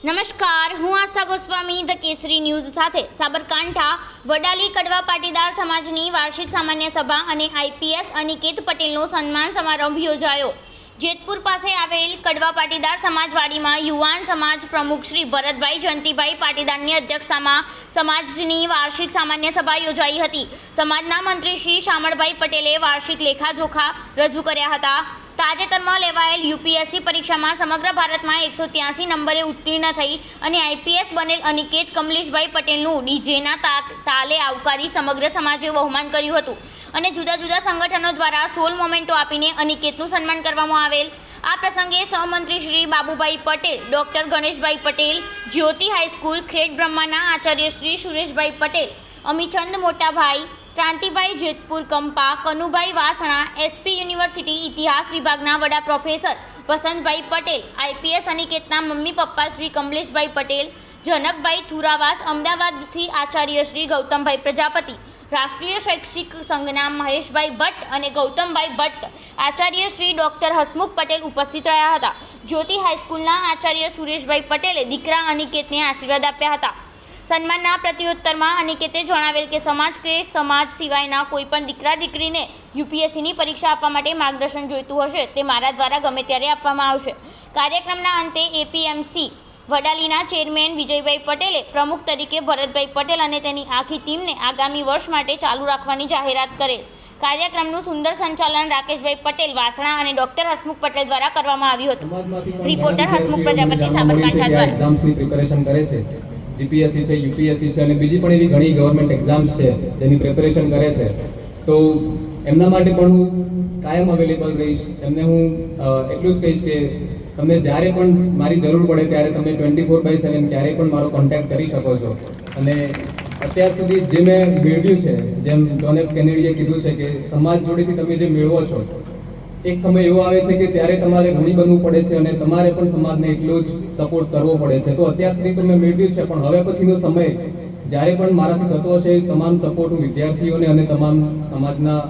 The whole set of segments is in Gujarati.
નમસ્કાર, હું આસ્થા ગોસ્વામી ધ કેસરી ન્યૂઝ સાથે સાબરકાંઠા વડાલી કડવા પાટીદાર સમાજની વાર્ષિક સામાન્ય સભા અને આઈપીએસ અનિકેત પટેલનો સન્માન સમારંભ યોજાયો. જેતપુર પાસે આવેલ કડવા પાટીદાર સમાજવાડીમાં યુવાન સમાજ પ્રમુખ શ્રી ભરતભાઈ જયંતિભાઈ પાટીદારની અધ્યક્ષતામાં સમાજની વાર્ષિક સામાન્ય સભા યોજાઈ હતી. સમાજના મંત્રી શ્રી શામળભાઈ પટેલે વાર્ષિક લેખાજોખા રજૂ કર્યા હતા. તાજેતરમાં લેવાયેલ યુપીએસસી પરીક્ષામાં સમગ્ર ભારતમાં એકસો ત્યાસી નંબરે ઉત્તીર્ણ થઈ અને આઈપીએસ બનેલ અનિકેત કમલેશભાઈ પટેલનું ડીજેના તાલે આવકારી સમગ્ર સમાજે બહુમાન કર્યું હતું. અને જુદા જુદા સંગઠનો દ્વારા સોલ મોમેન્ટો આપીને અનિકેતનું સન્માન કરવામાં આવેલ. આ પ્રસંગે સહમંત્રી Shri Babubhai Patel, doctor Ganeshbhai Patel, Jyoti high school Khed બ્રહ્માના આચાર્ય શ્રી સુરેશભાઈ પટેલ અમીચંદ મોટાભાઈ ક્રાંતિભાઈ જેતપુર કંપા, કનુભાઈ વાસણા, એસપી યુનિવર્સિટી ઇતિહાસ વિભાગના વડા પ્રોફેસર વસંતભાઈ પટેલ, આઈપીએસ અનિકેતના મમ્મી પપ્પા શ્રી કમલેશભાઈ પટેલ, જનકભાઈ થુરાવાસ, અમદાવાદથી આચાર્ય શ્રી ગૌતમભાઈ પ્રજાપતિ, રાષ્ટ્રીય શૈક્ષિક સંઘના મહેશભાઈ ભટ્ટ અને ગૌતમભાઈ ભટ્ટ, આચાર્ય શ્રી ડૉક્ટર હસમુખ પટેલ ઉપસ્થિત રહ્યા હતા. જ્યોતિ હાઈસ્કૂલના આચાર્ય સુરેશભાઈ પટેલે દીકરા અનિકેતને આશીર્વાદ આપ્યા હતા. સન્માનના પ્રત્યુત્તરમાં અનિકેતે જણાવેલ કે સમાજ કે સમાજ સિવાયના કોઈ પણ દીકરા દીકરીને યુપીએસસીની પરીક્ષા આપવા માટે માર્ગદર્શન જોઈતું હશે તે મારા દ્વારા ગમે ત્યારે આપવામાં આવશે. કાર્યક્રમના અંતે એપીએમસી વડાલીના ચેરમેન વિજયભાઈ પટેલે પ્રમુખ તરીકે ભરતભાઈ પટેલ અને તેની આખી ટીમને આગામી વર્ષ માટે ચાલુ રાખવાની જાહેરાત કરેલ કાર્યક્રમનું સુંદર સંચાલન રાકેશભાઈ પટેલ વાસણા અને ડોક્ટર હસમુખ પટેલ દ્વારા કરવામાં આવ્યું હતું. રિપોર્ટર હસમુખ પ્રજાપતિ સાબરકાંઠા દ્વારા. પ્રિપેરેશન કરે છે. જીપીએસસી છે યુપીએસસી છે અને બીજી પણ એવી ઘણી ગવર્મેન્ટ એક્ઝામ્સ છે, જેની પ્રિપેરેશન કરે છે. તો એમના માટે પણ હું કાયમ અવેલેબલ રહીશ. એમને હું એટલું જ કહીશ કે તમને જ્યારે પણ મારી જરૂર પડે ત્યારે તમે ટ્વેન્ટી ફોર બાય સેવન ક્યારેય પણ મારો કોન્ટેક્ટ કરી શકો છો. અને અત્યાર સુધી જે મેં મેળવ્યું છે, જેમ એફ કેનેડીએ કીધું છે કે સમાજ જોડેથી તમે જે મેળવો છો એક સમય એવો આવે છે કે ત્યારે તમારે ઘણી બનવું પડે છે અને તમારે પણ સમાજને એટલો જ સપોર્ટ કરવો પડે છે. તો અત્યાર સુધી તો મેં મેળવ્યું છે, પણ હવે પછીનો સમય જ્યારે પણ મારાથી થતો હશે, તમામ સપોર્ટ હું વિદ્યાર્થીઓને અને તમામ સમાજના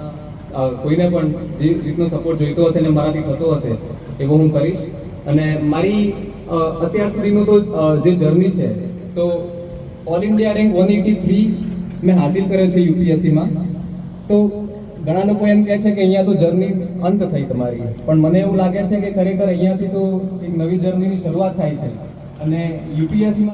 કોઈને પણ જે રીતનો સપોર્ટ જોઈતો હશે અને મારાથી થતો હશે, એવો હું કરીશ. અને મારી અત્યાર સુધીનું તો જે જર્ની છે, તો all India rank one eighty three મેં હાસિલ કર્યો છે યુપીએસસીમાં. તો ઘણા લોકો એમ કહે છે કે અહીંયા તો જર્ની અંત થઈ તમારી. પણ મને એવું લાગે છે કે ખરેખર અહીંયાથી તો એક નવી જર્નીની શરૂઆત થાય છે. અને યુપીએસસીમાં